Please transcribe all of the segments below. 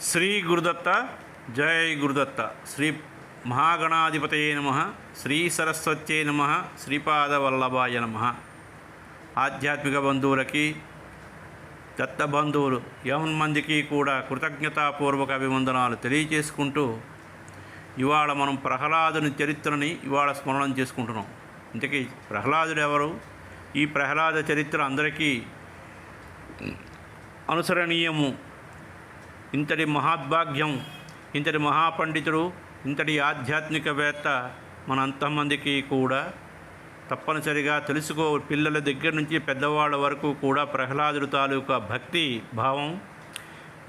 శ్రీ గురుదత్త జై గురుదత్త. శ్రీ మహాగణాధిపతయే నమ. శ్రీ సరస్వత్యే నమ. శ్రీపాద వల్లభాయ నమ. ఆధ్యాత్మిక బంధువులకి దత్త బంధువులు మందికి కూడా కృతజ్ఞతాపూర్వక అభివందనాలు తెలియజేసుకుంటూ ఇవాళ మనం ప్రహ్లాదుని చరిత్రని ఇవాళ స్మరణం చేసుకుంటున్నాం. ఇంతకీ ప్రహ్లాదుడు ఎవరు? ఈ ప్రహ్లాద చరిత్ర అందరికీ అనుసరణీయము ఇంతటి మహాద్భాగ్యం ఇంతటి మహాపండితుడు ఇంతటి ఆధ్యాత్మికవేత్త మన అంతమందికి కూడా తప్పనిసరిగా తెలుసుకో పిల్లల దగ్గర నుంచి పెద్దవాళ్ళ వరకు కూడా ప్రహ్లాదుడు తాలూకా భక్తి భావం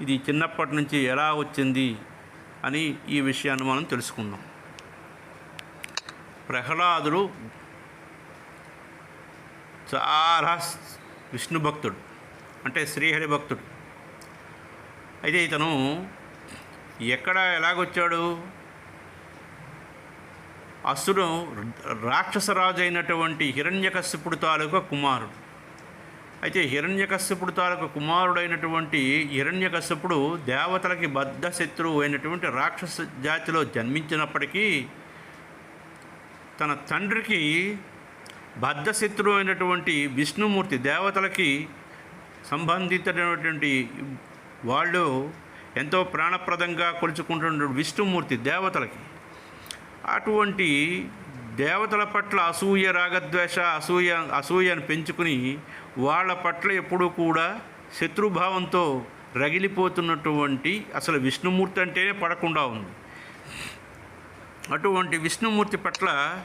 ఇది చిన్నప్పటి నుంచి ఎలా వచ్చింది అని ఈ విషయాన్ని మనం తెలుసుకుందాం. ప్రహ్లాదుడు చాలా విష్ణు భక్తుడు అంటే శ్రీహరి భక్తుడు. అయితే ఇతను ఎక్కడ ఎలాగొచ్చాడు? అసురు రాక్షసరాజు అయినటువంటి హిరణ్యకశ్యపుడు తాలూకా కుమారుడు. అయితే హిరణ్యకశ్యపుడు తాలూకా కుమారుడైనటువంటి హిరణ్యకశ్యపుడు దేవతలకి బద్ధ శత్రువు అయినటువంటి రాక్షస జాతిలో జన్మించినప్పటికీ తన తండ్రికి బద్ధశత్రువు అయినటువంటి విష్ణుమూర్తి దేవతలకి సంబంధితమైనటువంటి వాళ్ళు ఎంతో ప్రాణప్రదంగా కొలుచుకుంటున్న విష్ణుమూర్తి దేవతలకి అటువంటి దేవతల పట్ల అసూయ రాగద్వేష అసూయ అసూయను పెంచుకుని వాళ్ళ పట్ల ఎప్పుడూ కూడా శత్రుభావంతో రగిలిపోతున్నటువంటి అసలు విష్ణుమూర్తి అంటేనే పడకుండా ఉంది. అటువంటి విష్ణుమూర్తి పట్ల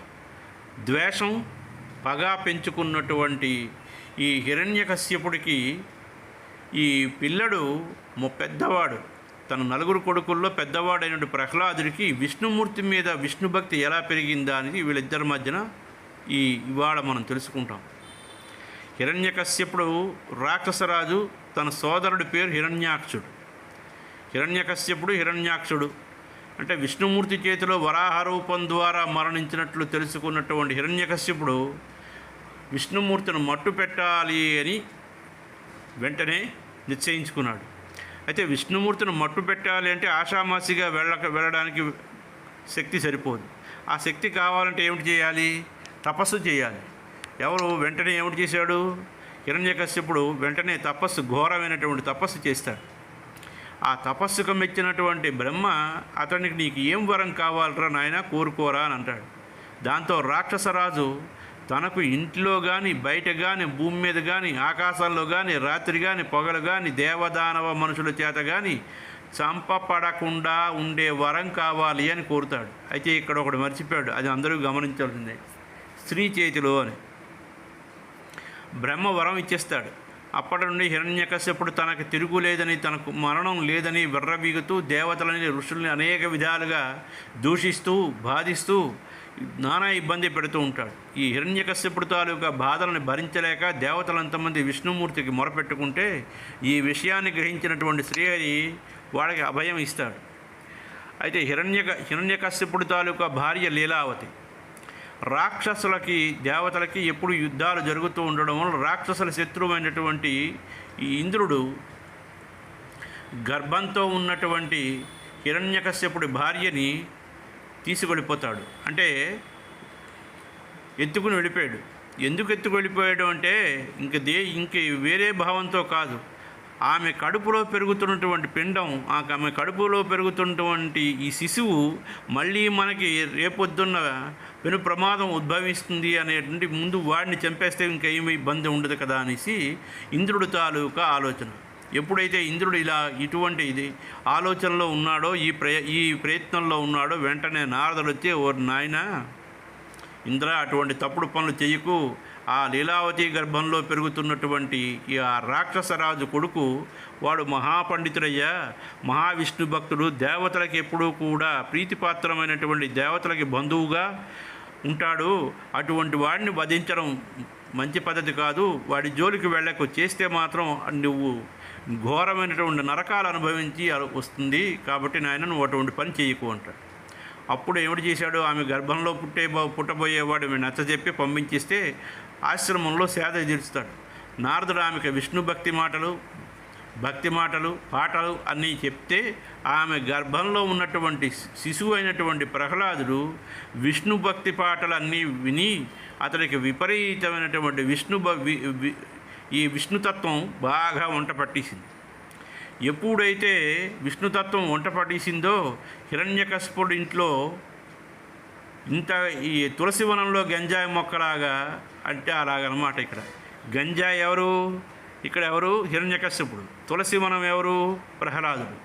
ద్వేషం పగా పెంచుకున్నటువంటి ఈ హిరణ్యకశ్యపుడికి ఈ పిల్లడు పెద్దవాడు. తన నలుగురు కొడుకుల్లో పెద్దవాడైన ప్రహ్లాదుడికి విష్ణుమూర్తి మీద విష్ణు భక్తి ఎలా పెరిగిందా అనేది వీళ్ళిద్దరి మధ్యన ఈ ఇవాళ మనం తెలుసుకుంటాం. హిరణ్యకశ్యపుడు రాక్షసరాజు తన సోదరుడి పేరు హిరణ్యాక్షుడు. హిరణ్యకశ్యపుడు హిరణ్యాక్షుడు. అంటే విష్ణుమూర్తి చేతిలో వరాహ రూపం ద్వారా మరణించినట్లు తెలుసుకున్నటువంటి హిరణ్యకశ్యపుడు విష్ణుమూర్తిని మట్టు పెట్టాలి అని వెంటనే నిశ్చయించుకున్నాడు. అయితే విష్ణుమూర్తిని మట్టు పెట్టాలి అంటే ఆషామాసిగా వెళ్ళక వెళ్ళడానికి శక్తి సరిపోదు. ఆ శక్తి కావాలంటే ఏమిటి చేయాలి? తపస్సు చేయాలి. ఎవరు వెంటనే ఏమిటి చేశాడు? హిరణ్యకశ్యపుడు వెంటనే తపస్సు ఘోరమైనటువంటి తపస్సు చేస్తాడు. ఆ తపస్సుకు మెచ్చినటువంటి బ్రహ్మ అతనికి నీకు ఏం వరం కావాలరా నాయన? కోరుకోరా అని అంటాడు. దాంతో రాక్షసరాజు తనకు ఇంట్లో కానీ బయట కానీ భూమి మీద కానీ ఆకాశంలో కానీ రాత్రి కానీ పొగలు కానీ దేవదానవ మనుషుల చేత కానీ చంపపడకుండా ఉండే వరం కావాలి అని కోరుతాడు. అయితే ఇక్కడ ఒకడు మర్చిపోయాడు. అది అందరూ గమనించాల్సిందే. స్త్రీ చేతిలో అని. బ్రహ్మ వరం ఇచ్చేస్తాడు. అప్పటి నుండి హిరణ్యకశ్యపుడు తనకు తిరుగులేదని తనకు మరణం లేదని విర్రబీగుతూ దేవతలని ఋషుల్ని అనేక విధాలుగా దూషిస్తూ బాధిస్తూ నానా ఇబ్బంది పెడుతూ ఉంటాడు. ఈ హిరణ్యకశ్యపుడు తాలూకా బాధలను భరించలేక దేవతలంతమంది విష్ణుమూర్తికి మొరపెట్టుకుంటే ఈ విషయాన్ని గ్రహించినటువంటి శ్రీహరి వాడికి అభయం ఇస్తాడు. అయితే హిరణ్యక హిరణ్యకశ్యపుడు తాలూకా భార్య లీలావతి రాక్షసులకి దేవతలకి ఎప్పుడు యుద్ధాలు జరుగుతూ ఉండడం వల్ల రాక్షసుల శత్రువైనటువంటి ఈ ఇంద్రుడు గర్భంతో ఉన్నటువంటి హిరణ్యకశ్యపుడి భార్యని తీసుకెళ్ళిపోతాడు అంటే ఎత్తుకుని వెళ్ళిపోయాడు. ఎందుకు ఎత్తుకు వెళ్ళిపోయాడు అంటే ఇంక దే ఇంక వేరే భావంతో కాదు. ఆమె కడుపులో పెరుగుతున్నటువంటి పిండం ఆమె కడుపులో పెరుగుతున్నటువంటి ఈ శిశువు మళ్ళీ మనకి రేపొద్దున్న పెను ప్రమాదం ఉద్భవిస్తుంది అనేటువంటి ముందు వాడిని చంపేస్తే ఇంకేమీ ఇబ్బంది ఉండదు కదా అనేసి ఇంద్రుడు తాలూకా ఆలోచన. ఎప్పుడైతే ఇంద్రుడు ఇలా ఇటువంటి ఇది ఆలోచనలో ఉన్నాడో ఈ ప్రయ ఈ ప్రయత్నంలో ఉన్నాడో వెంటనే నారదుడు వచ్చి ఓ నాయన ఇంద్ర అటువంటి తప్పుడు పనులు చేయకు. ఆ లీలావతి గర్భంలో పెరుగుతున్నటువంటి ఈ ఆ రాక్షసరాజు కొడుకు వాడు మహాపండితుడయ్యా. మహావిష్ణు భక్తుడు దేవతలకి ఎప్పుడూ కూడా ప్రీతిపాత్రమైనటువంటి దేవతలకి బంధువుగా ఉంటాడు. అటువంటి వాడిని వధించడం మంచి పద్ధతి కాదు. వాడి జోలికి వెళ్ళకు. చేస్తే మాత్రం నువ్వు ఘోరమైనటువంటి నరకాలు అనుభవించి వస్తుంది కాబట్టి నాయన నువ్వు అటువంటి పని చేయకు అంటాడు. అప్పుడు ఏమిటి చేశాడు? ఆమె గర్భంలో పుట్టే పుట్టబోయేవాడు నచ్చజెప్పి పంపించిస్తే ఆశ్రమంలో సేద తీరుస్తాడు. నారదుడు ఆమెకు విష్ణు భక్తి మాటలు భక్తి మాటలు పాటలు అన్నీ చెప్తే ఆమె గర్భంలో ఉన్నటువంటి శిశువు అయినటువంటి ప్రహ్లాదుడు విష్ణు భక్తి పాటలు అన్నీ విని అతనికి విపరీతమైనటువంటి విష్ణు వి- ఈ విష్ణుతత్వం బాగా వంట పట్టేసింది. ఎప్పుడైతే విష్ణుతత్వం వంట పట్టేసిందో హిరణ్యకశపుడు ఇంట్లో ఇంత ఈ తులసి వనంలో గంజాయి మొక్కలాగా అంటే అలాగనమాట ఇక్కడ. గంజాయి ఎవరు? ఇక్కడ ఎవరు? హిరణ్యకశ్యపుడు తులసి వనం ఎవరు? ప్రహ్లాదుడు.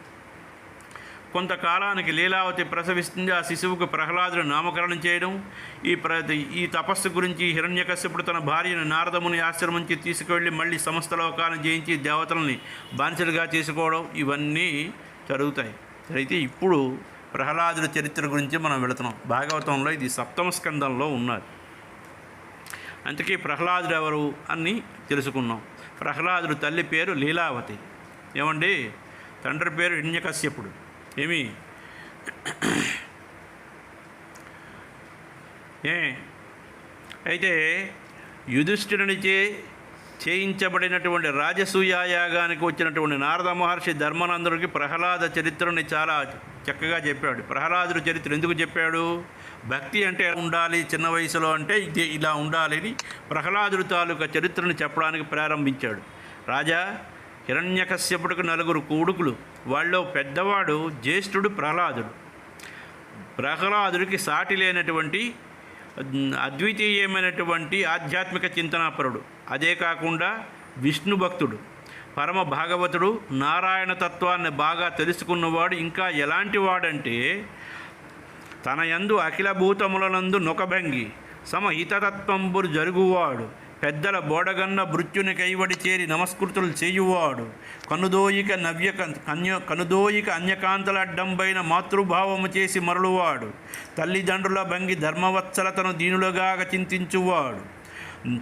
కొంతకాలానికి లీలావతి ప్రసవిస్తుంది. ఆ శిశువుకు ప్రహ్లాదుడు నామకరణం చేయడం ఈ ప్ర ఈ తపస్సు గురించి హిరణ్యకశ్యపుడు తన భార్యను నారదముని ఆశ్రమించి తీసుకువెళ్ళి మళ్ళీ సమస్త లోకాలను జయించి దేవతలని బానిసలుగా చేసుకోవడం ఇవన్నీ జరుగుతాయి. అయితే ఇప్పుడు ప్రహ్లాదుడి చరిత్ర గురించి మనం వెళుతున్నాం. భాగవతంలో ఇది సప్తమ స్కందంలో ఉన్నది. అందుకే ప్రహ్లాదుడు ఎవరు అని తెలుసుకున్నాం. ప్రహ్లాదుడు తల్లి పేరు లీలావతి. ఏమండి? తండ్రి పేరు హిరణ్యకశ్యపుడు. ఏమి? ఏ? అయితే యుధిష్ఠిరునిచే చేయించబడినటువంటి రాజసూయ యాగానికి వచ్చినటువంటి నారద మహర్షి ధర్మనందుడికి ప్రహ్లాద చరిత్రని చాలా చక్కగా చెప్పాడు. ప్రహ్లాదుడు చరిత్ర ఎందుకు చెప్పాడు? భక్తి అంటే ఉండాలి? చిన్న వయసులో అంటే ఇది ఇలా ఉండాలి అని తాలూకా చరిత్రను చెప్పడానికి ప్రారంభించాడు. రాజా హిరణ్యకశ్యపుడికి నలుగురు కొడుకులు. వాళ్ళలో పెద్దవాడు జ్యేష్ఠుడు ప్రహ్లాదుడు. ప్రహ్లాదుడికి సాటి లేనటువంటి అద్వితీయమైనటువంటి ఆధ్యాత్మిక చింతనాపరుడు. అదే కాకుండా విష్ణు భక్తుడు. పరమ భాగవతుడు నారాయణ తత్వాన్ని బాగా తెలుసుకున్నవాడు. ఇంకా ఎలాంటి వాడంటే తన యందు అఖిల భూతములనందు నొకభంగి సమహితతత్వంబురు జరుగువాడు. పెద్దల బోడగన్న భృత్యుని కైవడి చేరి నమస్కృతులు చేయువాడు. కనుదోయిక నవ్య కన్య కనుదోయిక అన్యకాంతల అడ్డంపైన మాతృభావము చేసి మరలువాడు. తల్లిదండ్రుల భంగి ధర్మవత్సలతను దీనులుగా చింతించువాడు.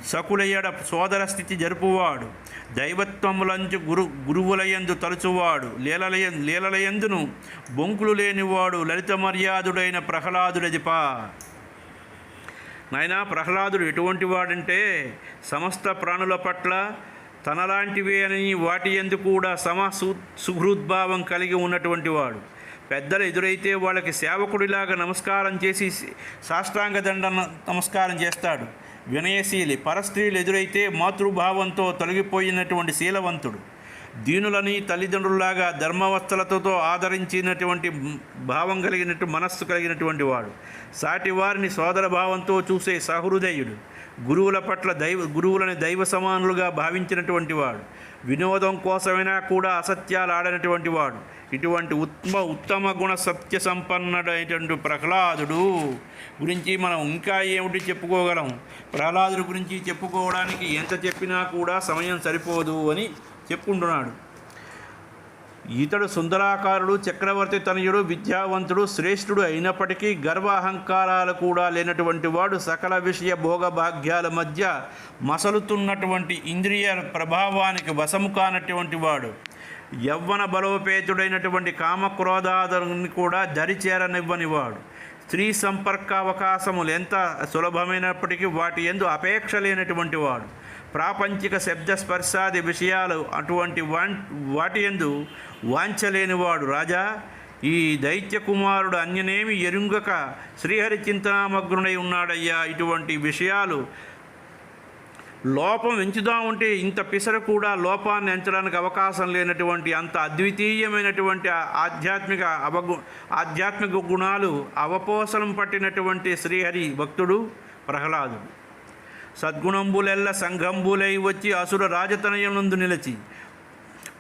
సకులయడ సోదర స్థితి జరుపువాడు. దైవత్వములంచు గురు గురువులయందు తలుచువాడు. లీలలయ లీలలయందును బొంకులు లేనివాడు. లలిత మర్యాదుడైన ప్రహ్లాదుడజిపా నాయనా ప్రహ్లాదుడు ఎటువంటి వాడంటే సమస్త ప్రాణుల పట్ల తనలాంటివే అని వాటి ఎందు కూడా సమ సు సుహృద్భావం కలిగి ఉన్నటువంటి వాడు. పెద్దలు ఎదురైతే వాళ్ళకి సేవకుడిలాగా నమస్కారం చేసి సాష్టాంగ దండ నమస్కారం చేస్తాడు. వినయశీలి పరస్త్రీలు ఎదురైతే మాతృభావంతో తొలగిపోయినటువంటి శీలవంతుడు. దీనులని తల్లిదండ్రుల్లాగా ధర్మవస్థలతో ఆదరించినటువంటి భావం కలిగినట్టు మనస్సు కలిగినటువంటి వాడు. సాటి వారిని సోదర భావంతో చూసే సహృదయుడు గురువుల పట్ల దైవ గురువులని దైవ సమానులుగా భావించినటువంటి వాడు. వినోదం కోసమైనా కూడా అసత్యాలు ఆడనటువంటి వాడు. ఇటువంటి ఉత్తమ ఉత్తమ గుణ సత్య సంపన్నుడైనటువంటి ప్రహ్లాదుడు గురించి మనం ఇంకా ఏమిటి చెప్పుకోగలం? ప్రహ్లాదుడి గురించి చెప్పుకోవడానికి ఎంత చెప్పినా కూడా సమయం సరిపోదు అని చెప్పుకుంటున్నాడు. ఇతడు సుందరాకారుడు చక్రవర్తి తనయుడు విద్యావంతుడు శ్రేష్ఠుడు అయినప్పటికీ గర్వ అహంకారాలు కూడా లేనటువంటి వాడు సకల విషయ భోగభాగ్యాల మధ్య మసలుతున్నటువంటి ఇంద్రియ ప్రభావానికి వశము కానటువంటి వాడు. యవ్వన బలోపేతుడైనటువంటి కామక్రోధాదుని కూడా దరిచేరనివ్వని వాడు. స్త్రీ సంపర్క అవకాశములు ఎంత సులభమైనప్పటికీ వాటి ఎందు అపేక్ష లేనటువంటి వాడు. ప్రాపంచిక శబ్ద స్పర్శాది విషయాలు అటువంటి వాటి ఎందు వాంచలేనివాడు రాజా. ఈ దైత్య కుమారుడు అన్యనేమి ఎరుంగక శ్రీహరి చింతనామగ్నుడై ఉన్నాడయ్యా. ఇటువంటి విషయాలు లోపం ఎంచుదామంటే ఇంత పిసర కూడా లోపాన్ని ఎంచడానికి అవకాశం లేనటువంటి అంత అద్వితీయమైనటువంటి ఆధ్యాత్మిక అవగు ఆధ్యాత్మిక గుణాలు అవపోసలం పట్టినటువంటి శ్రీహరి భక్తుడు ప్రహ్లాదుడు. సద్గుణంబులెల్ల సంఘంబులై వచ్చి అసుర రాజతనయనందు నిలిచి.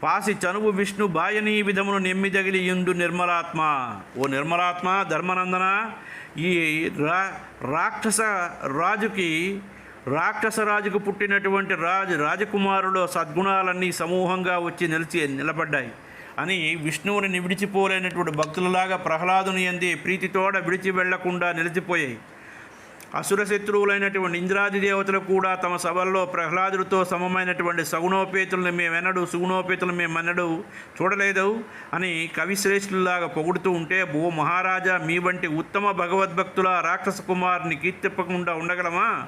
పాసి చనువు విష్ణు బాయనీ విధమును నెమ్మిదగిలి ఇందు నిర్మలాత్మ. ఓ నిర్మలాత్మ ధర్మనందన ఈ రా రాక్షస రాజుకి రాక్షస రాజుకు పుట్టినటువంటి రాజు రాజకుమారుడు సద్గుణాలన్నీ సమూహంగా వచ్చి నిలిచి నిలబడ్డాయి అని విష్ణువుని విడిచిపోలేనటువంటి భక్తులలాగా ప్రహ్లాదుని ఎంది ప్రీతితోడ విడిచి వెళ్ళకుండా నిలిచిపోయాయి. అసురశత్రువులైనటువంటి ఇంద్రాది దేవతలు కూడా తమ సభల్లో ప్రహ్లాదుడితో సమమైనటువంటి సగుణోపేతులను మేమెనడు సుగుణోపేతులు మేమెన్నడు చూడలేదు అని కవిశ్రేష్ఠుల్లాగా పొగుడుతూ ఉంటే భూ మహారాజా మీ వంటి ఉత్తమ భగవద్భక్తుల రాక్షస కుమారుని కీర్తిప్పకుండా ఉండగలమా?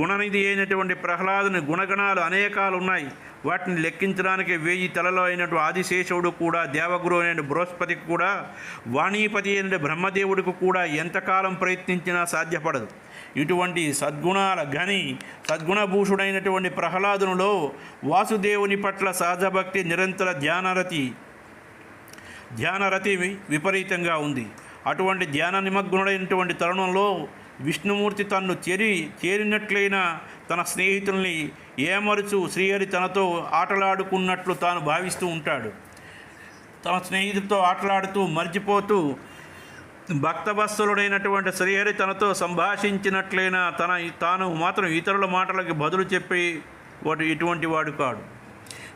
గుణనిధి అయినటువంటి ప్రహ్లాదుని గుణగణాలు అనేకాలు ఉన్నాయి వాటిని లెక్కించడానికి వెయ్యి తలలో అయినటువంటి ఆదిశేషవుడు కూడా దేవగురు అయిన బృహస్పతికి కూడా వాణీపతి అయిన బ్రహ్మదేవుడికి కూడా ఎంతకాలం ప్రయత్నించినా సాధ్యపడదు. ఇటువంటి సద్గుణాల గని సద్గుణభూషుడైనటువంటి ప్రహ్లాదునిలో వాసుదేవుని పట్ల సహజభక్తి నిరంతర ధ్యానరతి ధ్యానరతి విపరీతంగా ఉంది. అటువంటి ధ్యాన నిమగ్నుడైనటువంటి తరుణంలో విష్ణుమూర్తి తన్ను చేరి చేరినట్లయిన తన స్నేహితుల్ని ఏమరుచు శ్రీహరి తనతో ఆటలాడుకున్నట్లు తాను భావిస్తూ ఉంటాడు. తన స్నేహితుడితో ఆటలాడుతూ మర్చిపోతూ భక్తవత్సలుడైనటువంటి శ్రీహరి తనతో సంభాషించినట్లయినా తన తాను మాత్రం ఇతరుల మాటలకి బదులు చెప్పి వాడు ఇటువంటి వాడు కాడు.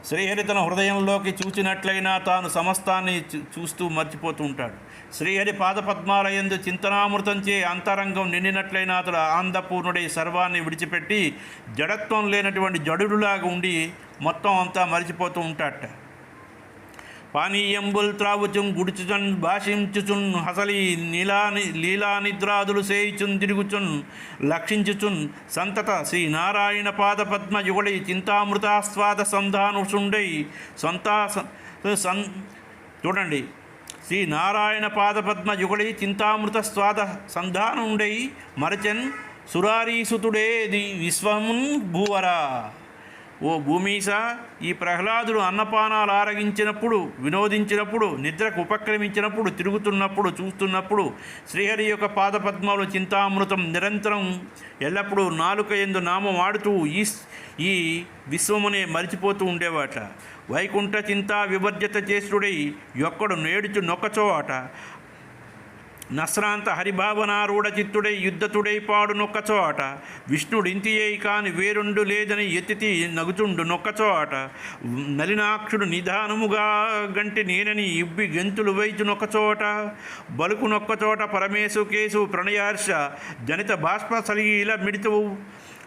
శ్రీహరి తన హృదయంలోకి చూచినట్లయినా తాను సమస్తాన్ని చూ- చూస్తూ మర్చిపోతూ ఉంటాడు. శ్రీహరి పాదపద్మాలయందు చింతనామృతంచే అంతరంగం నిండినట్లయినా అతడు ఆనందపూర్ణుడై సర్వాన్ని విడిచిపెట్టి జడత్వం లేనటువంటి జడులాగా ఉండి మొత్తం అంతా మరిచిపోతూ ఉంటాడట. పానీయంబుల్ త్రావుచున్ గుడిచుచున్ భాషించుచున్ హసలి నీలా లీలా నిద్రాదులు సేయిచున్ తిరుగుచున్ లక్షించుచున్ సంతత శ్రీ నారాయణ పాద పద్మ యుగళి చింతామృతాస్వాద సంధానుషుండై సొంతా సన్ చూడండి. శ్రీ నారాయణ పాద పద్మ యుగళి చింతామృత స్వాద సంధానుండై మరచన్ సురారీసుతుడేది విశ్వమున్ భూవరా. ఓ భూమీస ఈ ప్రహ్లాదుడు అన్నపానాలు ఆరగించినప్పుడు వినోదించినప్పుడు నిద్రకు ఉపక్రమించినప్పుడు తిరుగుతున్నప్పుడు చూస్తున్నప్పుడు శ్రీహరి యొక్క పాదపద్మాలు చింతామృతం నిరంతరం ఎల్లప్పుడూ నాలుక ఎందు నామం ఆడుతూ ఈ ఈ విశ్వమునే మరిచిపోతూ ఉండేవాట. వైకుంఠ చింతా వివర్జత చేసుడై యొక్కడు నేడుచు నొక్కచోవాట. నస్రాంత హరిభావనారూఢ చిత్తుడై యుద్ధతుడై పాడు నొక్కచోట విష్ణుడు కాని వేరుండు లేదని ఎత్తితి నగుచుండు నొక్కచోట నలినాక్షుడు నిదానముగా గంటి నేనని ఇబ్బి గెంతులు వైచు నొక్కచోట బలుకు నొక్కచోట పరమేశు కేసు ప్రణయార్ష జనిత బాష్ప సలీల మిడితు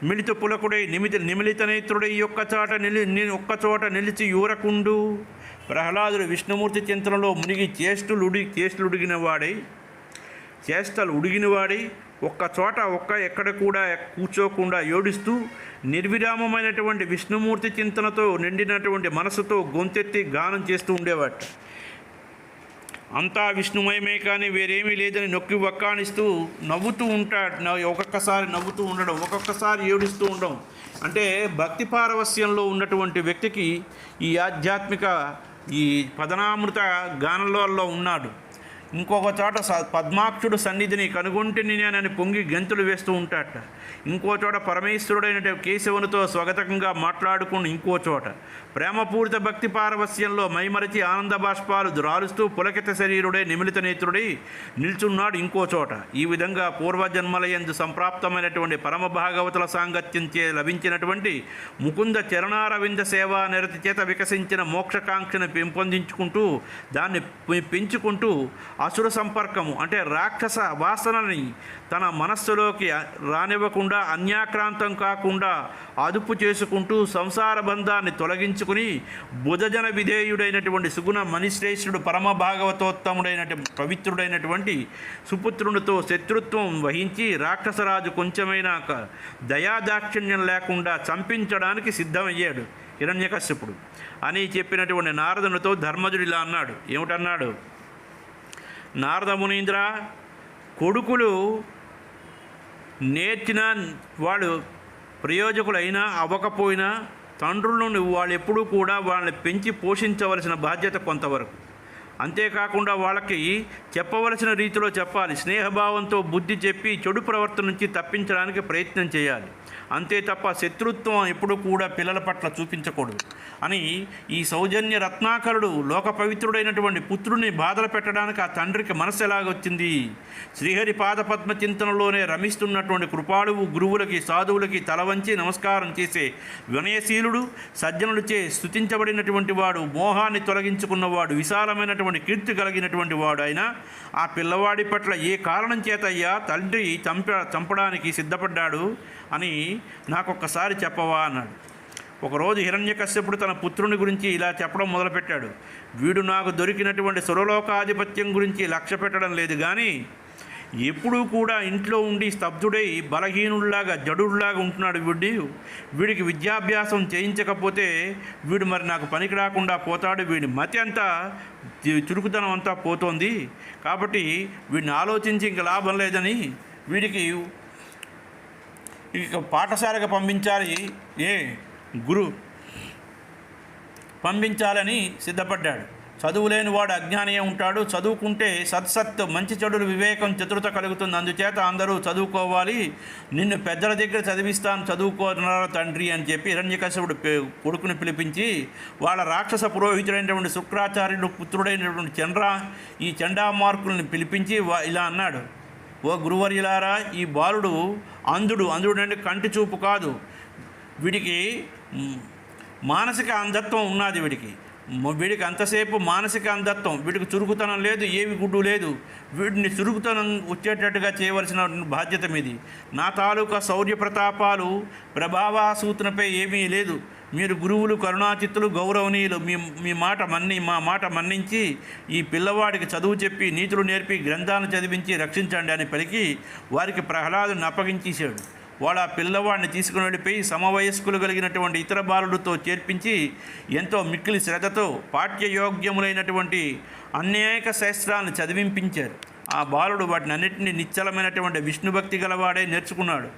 మిళిత పులకుడై నిమిత నిమిలిత నేత్రుడై ఒక్కచోట నిలి ఒక్కచోట నిలిచి యూరకుండు. ప్రహ్లాదుడు విష్ణుమూర్తి చింతనలో మునిగి చేష్టులుడి చేష్టులుడిగిన వాడై చేష్టలు ఉడిగినవాడి ఒక్క చోట ఒక్క ఎక్కడ కూడా కూర్చోకుండా ఏడుస్తూ నిర్విరామమైనటువంటి విష్ణుమూర్తి చింతనతో నిండినటువంటి మనసుతో గొంతెత్తి గానం చేస్తూ ఉండేవాడు. అంతా విష్ణుమయమే కానీ వేరేమీ లేదని నొక్కి వక్కానిస్తూ నవ్వుతూ ఉంటాడు. ఒక్కొక్కసారి నవ్వుతూ ఉండడం ఒక్కొక్కసారి ఏడుస్తూ ఉండడం. అంటే భక్తి పారవస్యంలో ఉన్నటువంటి వ్యక్తికి ఈ ఆధ్యాత్మిక ఈ పదనామృత గానంలో ఉన్నాడు. ఇంకొక చోట స- పద్మాక్షుడు సన్నిధిని కనుగొంటిని నేనని పొంగి గెంతులు వేస్తూ ఉంటాడట. ఇంకో చోట పరమేశ్వరుడైన కేశవునితో స్వాగతకంగా మాట్లాడుకుని ఇంకో చోట. ప్రేమపూరిత భక్తి పారవస్యంలో మైమరచి ఆనంద బాష్పాలు రాలుస్తూ పులకిత శరీరుడే నిమిలిత నేత్రుడై నిల్చున్నాడు ఇంకో చోట. ఈ విధంగా పూర్వజన్మలయందు సంప్రాప్తమైనటువంటి పరమ భాగవతుల సాంగత్యం చే లభించినటువంటి ముకుంద చరణారవింద సేవా నిరతి చేత వికసించిన మోక్షకాంక్షను పెంపొందించుకుంటూ దాన్ని పెంచుకుంటూ అసుర సంపర్కము అంటే రాక్షస వాసనని తన మనస్సులోకి రానివ్వకుండా అన్యాక్రాంతం కాకుండా అదుపు చేసుకుంటూ సంసార బంధాన్ని తొలగించుకుని బుధజన విధేయుడైనటువంటి సుగుణ మనిశ్రేష్ఠుడు పరమ భాగవతోత్తముడైనటువంటి పవిత్రుడైనటువంటి సుపుత్రునితో శత్రుత్వం వహించి రాక్షసరాజు కొంచెమైనా దయాదాక్షిణ్యం లేకుండా చంపించడానికి సిద్ధమయ్యాడు హిరణ్యకశ్యపుడు. అని చెప్పినటువంటి నారదునితో ధర్మజుడు ఇలా అన్నాడు. ఏమిటన్నాడు? నారద మునీంద్ర కొడుకులు నేర్చిన వాళ్ళు ప్రయోజకులైనా అవ్వకపోయినా తండ్రులను వాళ్ళు ఎప్పుడూ కూడా వాళ్ళని పెంచి పోషించవలసిన బాధ్యత కొంతవరకు. అంతేకాకుండా వాళ్ళకి చెప్పవలసిన రీతిలో చెప్పాలి. స్నేహభావంతో బుద్ధి చెప్పి చెడు ప్రవర్తన నుంచి తప్పించడానికి ప్రయత్నం చేయాలి. అంతే తప్ప శత్రుత్వం ఎప్పుడు కూడా పిల్లల పట్ల చూపించకూడదు అని ఈ సౌజన్య రత్నాకరుడు లోక పవిత్రుడైనటువంటి పుత్రుడిని బాధలు పెట్టడానికి ఆ తండ్రికి మనసు ఎలాగొచ్చింది? శ్రీహరి పాదపద్మ చింతనలోనే రమిస్తున్నటువంటి కృపాళువు గురువులకి సాధువులకి తలవంచి నమస్కారం చేసే వినయశీలుడు సజ్జనుడిచే స్థుతించబడినటువంటి వాడు మోహాన్ని తొలగించుకున్నవాడు విశాలమైనటువంటి కీర్తి కలిగినటువంటి వాడు అయినా ఆ పిల్లవాడి పట్ల ఏ కారణం చేతయ్యా తండ్రి చంప చంపడానికి సిద్ధపడ్డాడు అని నాకొక్కసారి చెప్పవా అన్నాడు. ఒకరోజు హిరణ్యకశ్యపుడు తన పుత్రుని గురించి ఇలా చెప్పడం మొదలుపెట్టాడు. వీడు నాకు దొరికినటువంటి సురలోకాధిపత్యం గురించి లక్ష్య పెట్టడం లేదు కానీ ఎప్పుడూ కూడా ఇంట్లో ఉండి స్తబ్దుడై బలహీనుడిలాగా జడుల్లాగా ఉంటున్నాడు వీడి. వీడికి విద్యాభ్యాసం చేయించకపోతే వీడు మరి నాకు పనికి రాకుండా పోతాడు. వీడి మతి అంతా చురుకుతనం చురుకుదనం అంతా పోతోంది. కాబట్టి వీడిని ఆలోచించి ఇంక లాభం లేదని వీడికి ఇక పాఠశాలకు పంపించాలి. ఏ గురు? పంపించాలని సిద్ధపడ్డాడు. చదువులేని వాడు అజ్ఞానియే ఉంటాడు. చదువుకుంటే సత్సత్ మంచి చెడులు వివేకం చతురత కలుగుతుంది. అందుచేత అందరూ చదువుకోవాలి. నిన్ను పెద్దల దగ్గర చదివిస్తాను. చదువుకోనరా తండ్రి అని చెప్పి హిరణ్యకశ్యపుడు కొడుకుని పిలిపించి వాళ్ళ రాక్షస పురోహితుడైనటువంటి శుక్రాచార్యుడు పుత్రుడైనటువంటి చంద్ర ఈ చండామార్కుల్ని పిలిపించి వా- ఇలా అన్నాడు. ఓ గురువర్యులారా ఈ బాలుడు అంధుడు. అంధుడు అంటే కంటి చూపు కాదు. వీడికి మానసిక అంధత్వం ఉన్నది వీడికి. వీడికి అంతసేపు మానసిక అంధత్వం వీడికి చురుకుతనం లేదు ఏవి గుడ్డు లేదు. వీడిని చురుకుతనం వచ్చేటట్టుగా చేయవలసిన బాధ్యత మీది. నా తాలూకా శౌర్య ప్రతాపాలు ప్రభావాసూచనపై ఏమీ లేదు. మీరు గురువులు కరుణాచిత్తులు గౌరవనీయులు మీ మీ మాట మన్ని మా మాట మన్నించి ఈ పిల్లవాడికి చదువు చెప్పి నీతులు నేర్పి గ్రంథాలను చదివించి రక్షించండి అని పలికి వారికి ప్రహ్లాదుని అప్పగించేశాడు. వాడు ఆ పిల్లవాడిని తీసుకుని వెళ్ళిపోయి సమవయస్కులు కలిగినటువంటి ఇతర బాలుడితో చేర్పించి ఎంతో మిక్కిలి శ్రద్ధతో పాఠ్యయోగ్యములైనటువంటి అనేక శాస్త్రాలను చదివింపించారు. ఆ బాలుడు వాటిని అన్నింటినీ నిశ్చలమైనటువంటి విష్ణుభక్తి గలవాడే నేర్చుకున్నాడు.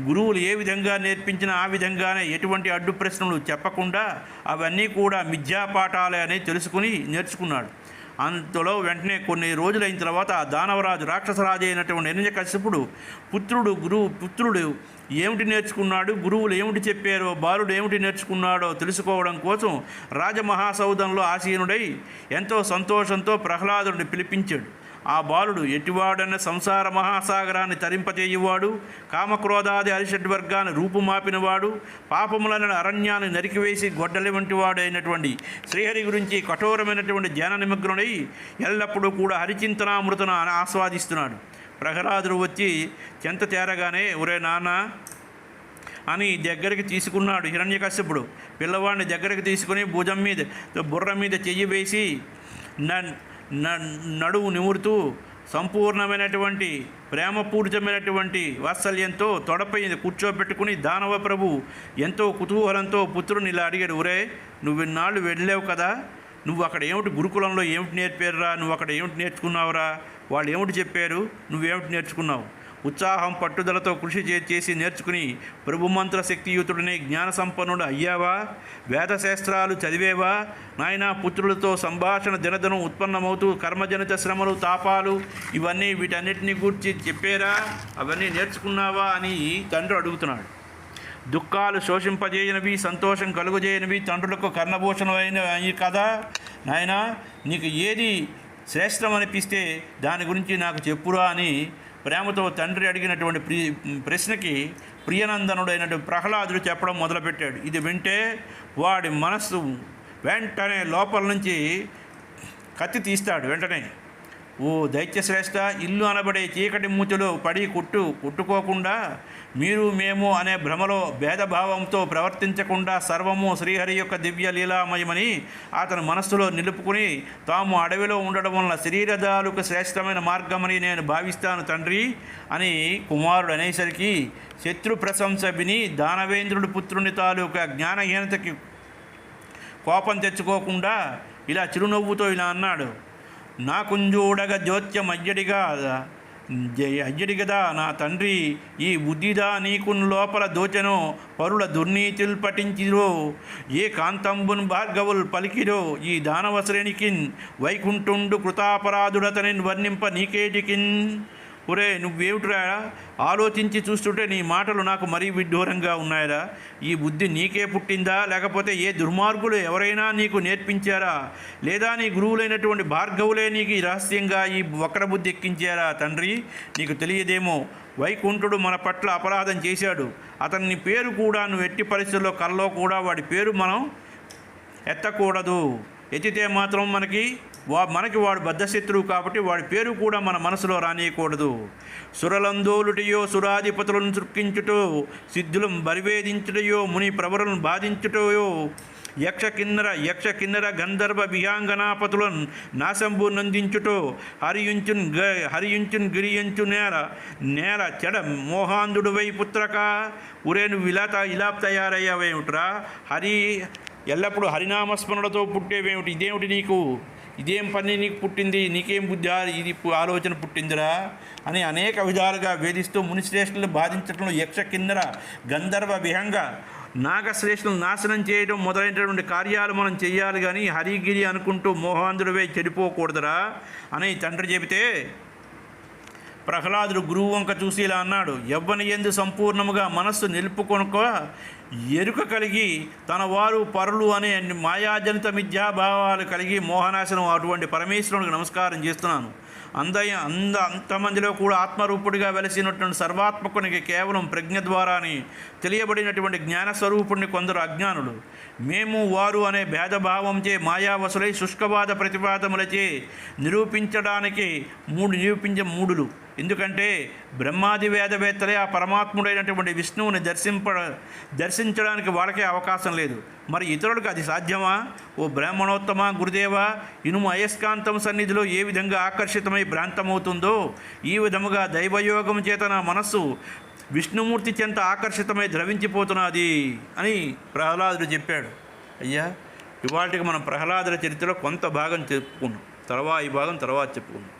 గురువులు ఏ విధంగా నేర్పించినా ఆ విధంగానే ఎటువంటి అడ్డు ప్రశ్నలు చెప్పకుండా అవన్నీ కూడా మిథ్యాపాఠాలే అని తెలుసుకుని నేర్చుకున్నాడు. అంతలో వెంటనే కొన్ని రోజులైన తర్వాత దానవరాజు రాక్షసరాజు అయినటువంటి హిరణ్యకశ్యపుడు పుత్రుడు గురువు పుత్రుడు ఏమిటి నేర్చుకున్నాడు? గురువులు ఏమిటి చెప్పారో బాలుడు ఏమిటి నేర్చుకున్నాడో తెలుసుకోవడం కోసం రాజమహాసౌధంలో ఆసీనుడై ఎంతో సంతోషంతో ప్రహ్లాదుడిని పిలిపించాడు. ఆ బాలుడు ఎటివాడన్న సంసార మహాసాగరాన్ని తరింపచేయువాడు కామక్రోధాది అరిషడ్వర్గాన్ని రూపుమాపినవాడు పాపములన అరణ్యాన్ని నరికివేసి గొడ్డలి వంటి వాడైనటువంటి శ్రీహరి గురించి కఠోరమైనటువంటి ధ్యాన నిమగ్నుడై ఎల్లప్పుడూ కూడా హరిచింతనామృతను ఆస్వాదిస్తున్నాడు. ప్రహ్లాదుడు వచ్చి చెంత తేరగానే ఒరే నాన్న అని దగ్గరికి తీసుకున్నాడు హిరణ్యకశ్యపుడు పిల్లవాడిని దగ్గరికి తీసుకుని భుజం మీద బుర్ర మీద చెయ్యి వేసి నన్ నడువు నిమురుతూ సంపూర్ణమైనటువంటి ప్రేమపూరితమైనటువంటి వాత్సల్యంతో తొడపై కూర్చోబెట్టుకుని దానవ ప్రభు ఎంతో కుతూహలంతో పుత్రుని ఇలా అడిగాడు ఒరే నువ్వు ఇన్నాళ్ళు వెళ్ళావు కదా నువ్వు అక్కడ ఏమిటి గురుకులంలో ఏమిటి నేర్పారురా నువ్వు అక్కడ ఏమిటి నేర్చుకున్నావురా? వాళ్ళు ఏమిటి చెప్పారు? నువ్వేమిటి నేర్చుకున్నావు? ఉత్సాహం పట్టుదలతో కృషి చేసి నేర్చుకుని ప్రభుమంత్ర శక్తియుతుడిని జ్ఞాన సంపన్నుడు అయ్యావా? వేదశాస్త్రాలు చదివేవా? నాయనా పుత్రులతో సంభాషణ దినదనం ఉత్పన్నమవుతూ కర్మజనిత శ్రమలు తాపాలు ఇవన్నీ వీటన్నిటిని గూర్చి చెప్పారా? అవన్నీ నేర్చుకున్నావా? అని తండ్రి అడుగుతున్నాడు. దుఃఖాలు శోషింపజేయనివి సంతోషం కలుగజేయనివి తండ్రులకు కర్ణభూషణమైన కదా? నాయనా నీకు ఏది శ్రేష్టం అనిపిస్తే దాని గురించి నాకు చెప్పురా అని ప్రేమతో తండ్రి అడిగినటువంటి ప్రి ప్రశ్నకి ప్రియనందనుడైనటువంటి ప్రహ్లాదుడు చెప్పడం మొదలుపెట్టాడు. ఇది వింటే వాడి మనస్సు వెంటనే లోపల నుంచి కత్తి తీస్తాడు వెంటనే. ఓ దైత్యశ్రేష్ఠ ఇల్లు అనబడే చీకటి మూతిలో పడి కుట్టు కుట్టుకోకుండా మీరు మేము అనే భ్రమలో భేదభావంతో ప్రవర్తించకుండా సర్వము శ్రీహరి యొక్క దివ్య లీలామయమని అతను మనస్సులో నిలుపుకుని తాము అడవిలో ఉండడం వలన శరీరదాలకు శ్రేష్టమైన మార్గమని నేను భావిస్తాను తండ్రి అని కుమారుడు అనేసరికి శత్రు ప్రశంస విని దానవేంద్రుడి పుత్రుని తాలూకా జ్ఞానహీనతకి కోపం తెచ్చుకోకుండా ఇలా చిరునవ్వుతో ఇలా అన్నాడు నా కుంజూడగ అయ్యడి కదా నా తండ్రి. ఈ బుద్ధిదా నీకున్ లోపల దోచనో పరుల దుర్నీతులు పఠించిరో. ఏ కాంతంబున్ భార్గవుల్ పలికిరో ఈ దానవ శ్రేణికిన్ వైకుంఠుండు కృతాపరాధుడతని వర్ణింప నీకేటికిన్. ఒరే నువ్వేమిట్రా? ఆలోచించి చూస్తుంటే నీ మాటలు నాకు మరీ విడ్డూరంగా ఉన్నాయరా. ఈ బుద్ధి నీకే పుట్టిందా? లేకపోతే ఏ దుర్మార్గులు ఎవరైనా నీకు నేర్పించారా? లేదా నీ గురువులైనటువంటి భార్గవులే నీకు రహస్యంగా ఈ వక్ర బుద్ధి ఎక్కించారా తండ్రి? నీకు తెలియదేమో. వైకుంఠుడు మన పట్ల అపరాధం చేశాడు. అతని పేరు కూడా నువ్వు ఎట్టి పరిస్థితుల్లో కల్లో కూడా వాడి పేరు మనం ఎత్తకూడదు. ఎత్తితే మాత్రం మనకి వా మనకి వాడు బద్ధశత్రువు కాబట్టి వాడి పేరు కూడా మన మనసులో రానియకూడదు. సురలందోలుటయో సురాధిపతులను సృక్కించుటో సిద్ధులను బరివేదించుటయో ముని ప్రవరులను బాధించుటయో యక్ష కిన్నర యక్ష కిన్నర గంధర్వ విహాంగనాపతులను నాశంబు నందించుటో హరియుంచున్ గ హరియుంచున్ గిరియుంచు నేర నేల చెడ మోహాంధుడువై పుత్రక ఉరే నువ్వు ఇలా ఇలా తయారయ్యావేమిట్రా? హరి ఎల్లప్పుడూ హరినామస్మరణతో పుట్టేవేమిటి? ఇదేమిటి నీకు? ఇదేం పని నీకు పుట్టింది? నీకేం బుద్ధి? ఇది ఆలోచన పుట్టిందిరా? అని అనేక విధాలుగా వేధిస్తూ మునిశ్రేష్ఠులు బాధించడంలో యక్ష కిందర గంధర్వ విహంగ నాగశ్రేష్ఠులను నాశనం చేయడం మొదలైనటువంటి కార్యాలు మనం చేయాలి కానీ హరిగిరి అనుకుంటూ మోహాంధుడివే చెడిపోకూడదురా అని తండ్రి చెబితే ప్రహ్లాదుడు గురువు వంక చూసి ఇలా అన్నాడు ఎవ్వని ఎందు సంపూర్ణముగా మనస్సు నిలుపుకొనుక ఎరుక కలిగి తన వారు పరులు అనే మాయాజనిత మిథ్యాభావాలు కలిగి మోహనాశనం అటువంటి పరమేశ్వరునికి నమస్కారం చేస్తున్నాను. అంద అంద అంతమందిలో కూడా ఆత్మరూపుడిగా వెలసినటువంటి సర్వాత్మకునికి కేవలం ప్రజ్ఞ ద్వారానే తెలియబడినటువంటి జ్ఞానస్వరూపుణ్ణి కొందరు అజ్ఞానులు. మేము వారు అనే భేదభావంచే మాయావసులై శుష్కవాద ప్రతిపాదములచే నిరూపించడానికి మూడు నిరూపించే మూడులు. ఎందుకంటే బ్రహ్మాది వేదవేత్తలే ఆ పరమాత్ముడైనటువంటి విష్ణువుని దర్శింప దర్శించడానికి వాళ్ళకే అవకాశం లేదు. మరి ఇతరులకు అది సాధ్యమా? ఓ బ్రాహ్మణోత్తమ గురుదేవ ఇనుము అయస్కాంతం సన్నిధిలో ఏ విధంగా ఆకర్షితమై భ్రాంతమవుతుందో ఈ విధముగా దైవయోగం చేత నా మనస్సు విష్ణుమూర్తి చెంత ఆకర్షితమై ద్రవించిపోతున్నది అని ప్రహ్లాదుడు చెప్పాడు. అయ్యా ఇవాటికి మనం ప్రహ్లాదుల చరిత్రలో కొంత భాగం చెప్పుకున్నాం. తర్వాత ఈ భాగం తర్వాత చెప్పుకున్నాం